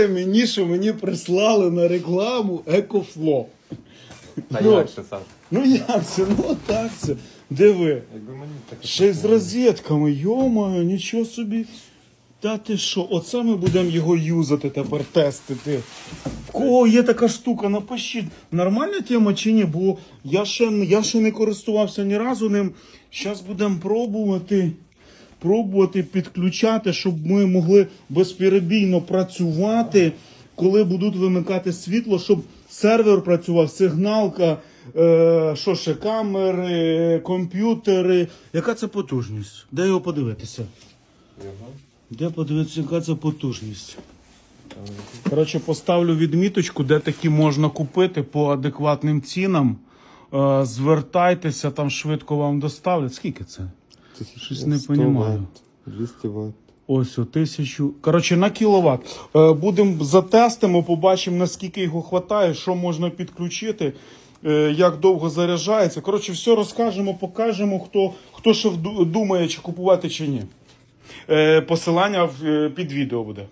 мені, що мені прислали на рекламу Екофло. Та Ну. як ще Саш? Ну як це? Ну так це. Диви. Якби мені таке. Ще й з розетками, йомаю, нічого собі. Та ти що, оце ми будемо його юзати тепер, тестити. В кого є така штука, напишіть. Нормальна тема чи ні? Бо я ще, я ще не користувався ні разу ним. Зараз будемо пробувати. Пробувати підключати, щоб ми могли безперебійно працювати, коли будуть вимикати світло, щоб сервер працював, сигналка, е, що ще, камери, комп'ютери. Яка це потужність? Де його подивитися? Де подивитися, яка це потужність? Коротше, поставлю відміточку, де такі можна купити по адекватним цінам. Е, звертайтеся, там швидко вам доставлять. Скільки це? Щось не понімаю. 200 Вт. Ось о тисячу. Коротше, на кіловат. Е, будемо затестимо, побачимо, наскільки його вистачає, що можна підключити, е, як довго заряджається. Коротше, все розкажемо, покажемо, хто, хто ще думає, чи купувати, чи ні. Е, посилання під відео буде.